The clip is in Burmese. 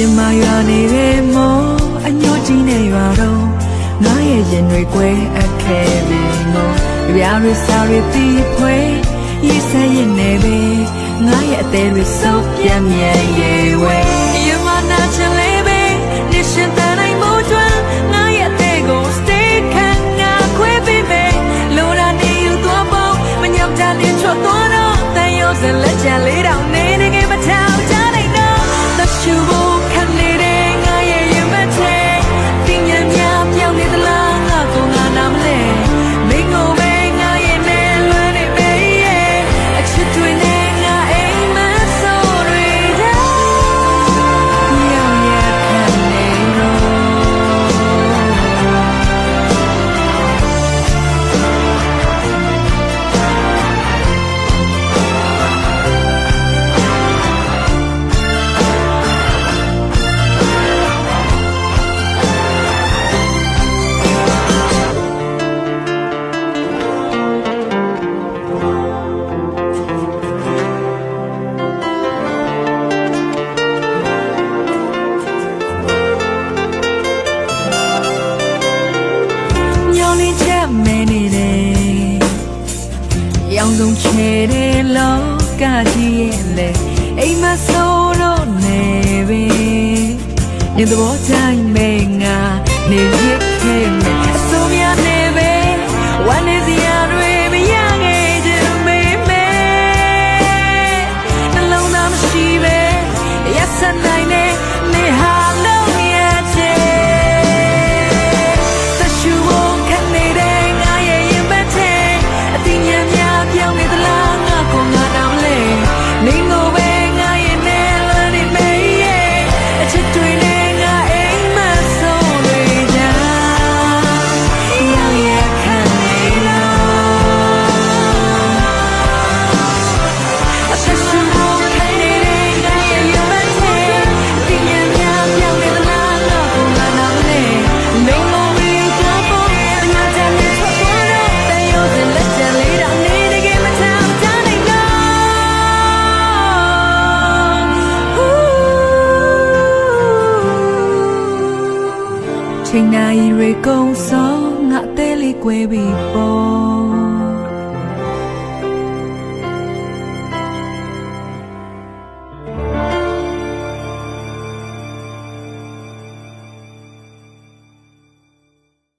ပြင်မာရွာနေတဲ့မောအညို့ကြီးနဲ့ရွာတော့ငါရဲ့ရင်တွေကွဲအခဲပင်ကိုကြပြားရစားရပြီးဖွဲရေးစရင်နေပဲငါရဲ့အသေးတွေစုပ်ပြန်မြန်ရေဝဲယမနာချင်လေးပဲနေရှင်တန်နိုင်မို့ကျွမ်းငါရဲ့အသေးကို stay ခံငါခွဲပေးမယ်လိုရာနေယူသွားဖို့မညောင်ကြလင်းချော့သွားတော့တန်ရုံးစလက်ချန်လေး မဲနေတယ်ရောင်စုံချေတဲ့လောကကြီးရဲ့လေအိမ်မဆိုးတော့နေပဲညသဘောတိုင်းမဲငါနေရခဲ့မယ်အစိုးရ အတင်ညံများပြောင်းနေသလား ချိန်နာရီတွေကုန်ဆုံးငါအသေးလေးကွဲပြီပေါ့